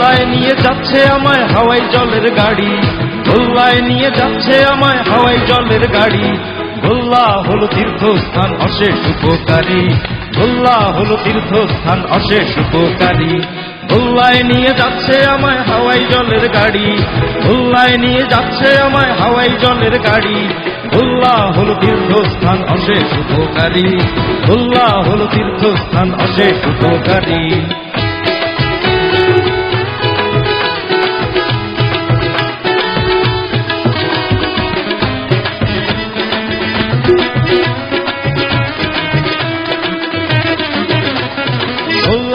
ভোল্লায় নিয়ে যাচ্ছে আমায় হাওয়াই জলের গাড়ি। ভোল্লায় নিয়ে যাচ্ছে আমায় হাওয়াই জলের গাড়ি। ভোল্লা হলো তীর্থস্থান, অশেষ উপকারী। ভোল্লা হলো তীর্থস্থান, অশেষ উপকারী। ভোল্লায় নিয়ে যাচ্ছে আমায় হাওয়াই জলের গাড়ি। ভোল্লায় নিয়ে যাচ্ছে আমায় হাওয়াই জলের গাড়ি। ভোল্লা হলো তীর্থস্থান, অশেষ উপকারী। ভোল্লা হলো তীর্থস্থান, অশেষ উপকারী।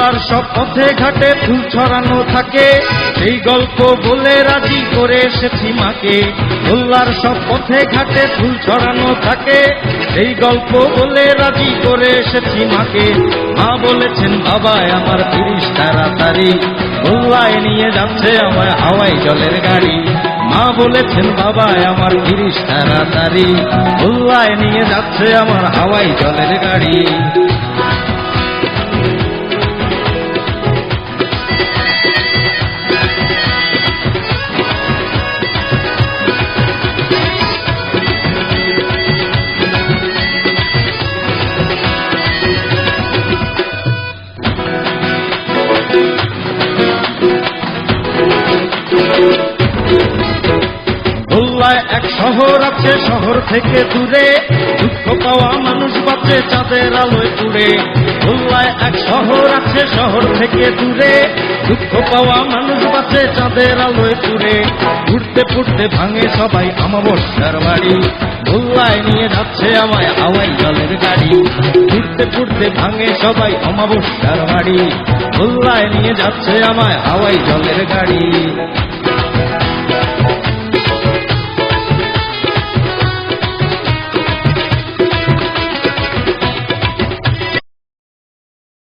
ভোল্লার সব পথে ঘাটে ফুল ছড়ানো থাকে। সেই গল্প বলে রাজি করে এসেছি মাকে। ভোল্লার সব পথে ঘাটে ফুল ছড়ানো থাকে। সেই গল্প বলে রাজি করে এসেছি মাকে। মা বলেছেন, বাবায়, আমার তিরিশ তাড়াতাড়ি। ভোল্লায় নিয়ে যাচ্ছে আমার হাওয়াই জলের গাড়ি। মা বলেছেন, বাবায়, আমার তিরিশ তাড়াতাড়ি। ভোল্লায় নিয়ে যাচ্ছে আমার হাওয়াই জলের গাড়ি। এক শহর আছে, শহর থেকে দূরে। দুঃখ পাওয়া মানুষ বাঁচে চাঁদের আলোয় পুড়ে। ভোল্লায় এক শহর আছে, শহর থেকে দূরে। দুঃখ পাওয়া মানুষ বাঁচে চাঁদের আলোয় পুড়ে। ঘুরতে ফুটতে ভাঙে সবাই আমাবস্যার বাড়ি। ভোল্লায় নিয়ে যাচ্ছে আমায় হাওয়াই জলের গাড়ি। ঘুরতে ফুটতে ভাঙে সবাই অমাবস্যার বাড়ি। ভোল্লায় নিয়ে যাচ্ছে আমায় হাওয়াই জলের গাড়ি।